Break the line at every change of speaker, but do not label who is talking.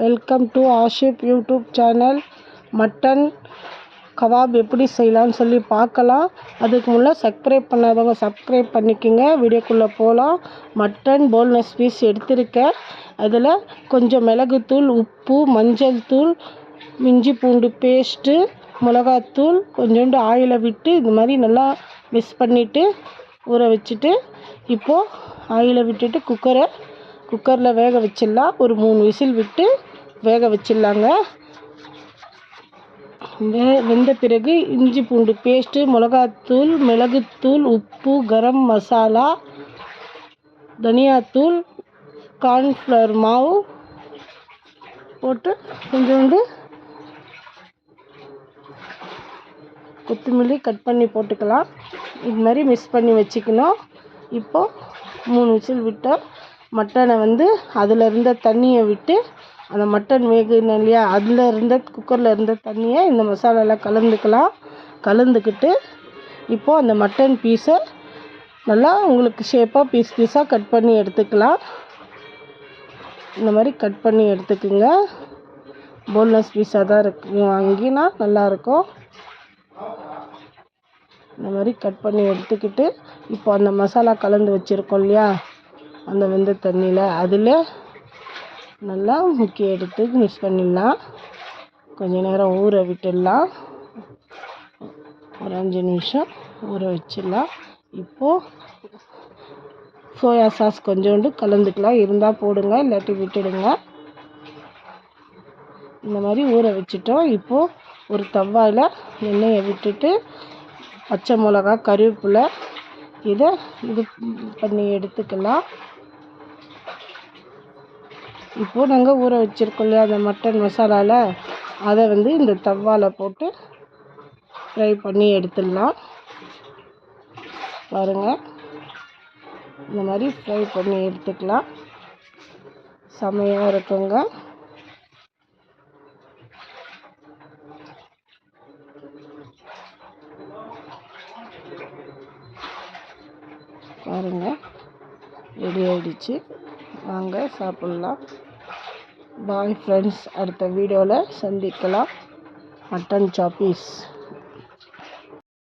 Welcome to Ashif YouTube channel. Mutton kebab எப்படி செய்யலாம்னு சொல்லி பார்க்கலாம். அதுக்கு முன்னே சப்ஸ்கிரைப் பண்ணாதவங்க சப்ஸ்கிரைப் பண்ணிக்கோங்க. வீடியோக்குள்ளே போகலாம் மட்டன் போல்னஸ் பீஸ் எடுத்திருக்கேன். அதில் கொஞ்சம் மிளகுத்தூள் உப்பு மஞ்சள் தூள் இஞ்சி பூண்டு பேஸ்ட்டு மிளகாத்தூள் கொஞ்சோண்டு ஆயிலை விட்டு இது மாதிரி நல்லா மிக்ஸ் பண்ணிவிட்டு ஊற வச்சுட்டு இப்போது ஆயிலை விட்டுட்டு குக்கரை குக்கரில் வேக வச்சிடலாம். ஒரு மூணு விசில் விட்டு வேக வச்சிடலாங்க. வே வெந்த பிறகு இஞ்சி பூண்டு பேஸ்ட்டு மிளகாத்தூள் மிளகுத்தூள் உப்பு கரம் மசாலா தனியாத்தூள் கார்ன்ஃப்ளவர் மாவு போட்டு கொஞ்சோண்டு கொத்தமல்லி கட் பண்ணி போட்டுக்கலாம். இது மாதிரி மிக்ஸ் பண்ணி வச்சுக்கணும். இப்போது மூணு விசில் விட்டால் மட்டனை வந்து அதில் இருந்த தண்ணியை விட்டு அந்த மட்டன் வேகணும் இல்லையா அதில் இருந்த குக்கரில் இருந்த தண்ணியை இந்த மசாலாவில் கலந்துக்கலாம். கலந்துக்கிட்டு இப்போது அந்த மட்டன் பீஸை நல்லா உங்களுக்கு ஷேப்பாக பீஸ் பீஸாக கட் பண்ணி எடுத்துக்கலாம். இந்த மாதிரி கட் பண்ணி எடுத்துக்கோங்க. போன்லெஸ் பீஸாக தான் இருக்கு. வாங்கினா நல்லாயிருக்கும் இந்த மாதிரி கட் பண்ணி எடுத்துக்கிட்டு இப்போ அந்த மசாலா கலந்து வச்சுருக்கோம் இல்லையா அந்த வெந்த தண்ணியில் அதில் நல்லா முக்கி எடுத்து மிக்ஸ் பண்ணிடலாம். கொஞ்ச நேரம் ஊற விட்டுடலாம். ஒரு அஞ்சு நிமிஷம் ஊற வச்சிடலாம். இப்போது சோயா சாஸ் கொஞ்சோண்டு கலந்துக்கலாம். இருந்தால் போடுங்க இல்லாட்டி விட்டுடுங்க. இந்த மாதிரி ஊற வச்சுட்டோம். இப்போது ஒரு தவ்வாயில் எண்ணெயை விட்டுட்டு பச்சை மிளகா கருவேப்பிலை இதை இது பண்ணி எடுத்துக்கலாம். இப்போது நாங்கள் ஊற வச்சுருக்கோம் இல்லையா அந்த மட்டன் மசாலாவில் அதை வந்து இந்த தவாவில் போட்டு ஃப்ரை பண்ணி எடுத்துடலாம். பாருங்கள் இந்த மாதிரி ஃப்ரை பண்ணி எடுத்துக்கலாம். செமையாக இருக்குங்க. பாருங்கள் ரெடி ஆகிடுச்சு வாங்க சாப்பிட்லாம். பாய் ஃப்ரெண்ட்ஸ் அடுத்த வீடியோவில் சந்திக்கலாம். Mutton chalk piece